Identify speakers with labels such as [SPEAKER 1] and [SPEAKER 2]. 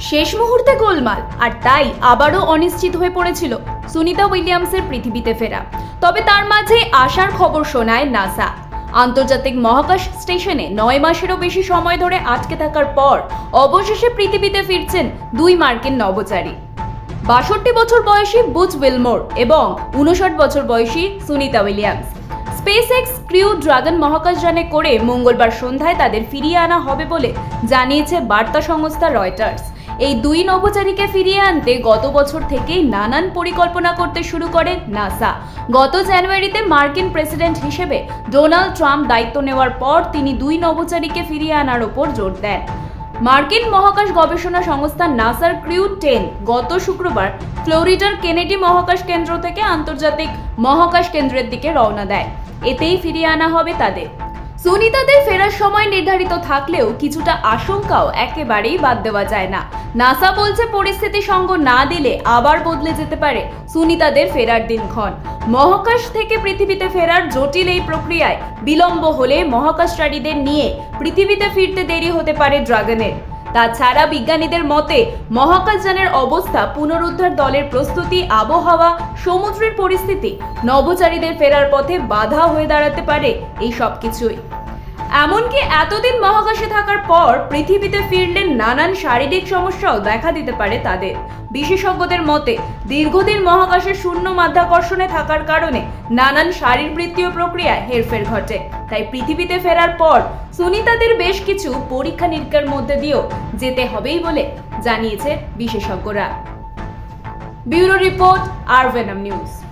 [SPEAKER 1] শেষ মুহূর্তে গোলমাল, আর তাই আবারও অনিশ্চিত হয়ে পড়েছিল সুনিতা উইলিয়ামসের পৃথিবীতে ফেরা। তবে তার মাঝে আসার খবর শোনায় নাসা। আন্তর্জাতিক মহাকাশ স্টেশনে নয় মাসেরও বেশি সময় ধরে আটকে থাকার পর অবশেষে পৃথিবীতে ফিরছেন দুই মার্কিন নভোচারী। বাষট্টি বছর বয়সী বুচ উইলমোর এবং উনষাট বছর বয়সী Sunita Williams. SpaceX crew dragon মহাকাশযানে করে মঙ্গলবার সন্ধ্যায় তাদের ফিরিয়ে আনা হবে বলে জানিয়েছে বার্তা সংস্থা রয়টার্স এই দুই নভোচারীকে ফিরিয়ে আনতে গত বছর থেকেই নানান পরিকল্পনা করতে শুরু করে নাসা গত জানুয়ারিতে মার্কিন প্রেসিডেন্ট হিসেবে ডোনাল্ড ট্রাম্প দায়িত্ব নেওয়ার পর তিনি দুই নভোচারীকে ফিরিয়ে আনার ওপর জোর দেন। মার্কিন মহাকাশ গবেষণা সংস্থা নাসার ক্রিউ টেন গত শুক্রবার ফ্লোরিডার কেনেডি মহাকাশ কেন্দ্র থেকে আন্তর্জাতিক মহাকাশ কেন্দ্রের দিকে রওনা দেয়। এতেই ফিরিয়ে আনা হবে তাদের। সুনিতাদের ফেরার সময় নির্ধারিত থাকলেও কিছুটা আশঙ্কাও একেবারেই বাদ দেওয়া যায় না। নাসা বলছে পরিস্থিতি সঙ্গ না দিলে আবার বদলে যেতে পারে সুনিতাদের ফেরার দিনক্ষণ। মহাকাশ থেকে পৃথিবীতে ফেরার জটিল এই প্রক্রিয়ায় বিলম্ব হলে মহাকাশচারীদের নিয়ে পৃথিবীতে ফিরতে দেরি হতে পারে ড্রাগনের। তাছাড়া বিজ্ঞানীদের মতে, মহাকাশযানের অবস্থা পুনরুদ্ধার দলের প্রস্তুতি, আবহাওয়া, সমুদ্রের পরিস্থিতি, নভোচারীদের ফেরার পথে বাধা হয়ে দাঁড়াতে পারে এই সব কিছুই এমনকি এতদিন মহাকাশে থাকার পর পৃথিবীতে ফিরলে নানান শারীরিক সমস্যাও দেখা দিতে পারে তাদের। বিশেষজ্ঞদের মতে, দীর্ঘদিন মহাকাশের শূন্য মাধ্যাকর্ষণে থাকার কারণে নানান শারীরবৃত্তীয় প্রক্রিয়ায় হেরফের ঘটে। তাই পৃথিবীতে ফেরার পর সুনিতাদের বেশ কিছু পরীক্ষা নিরীক্ষার মধ্যে দিয়েও যেতে হবেই বলে জানিয়েছে বিশেষজ্ঞরা। ব্যুরো রিপোর্ট আর নিউজ।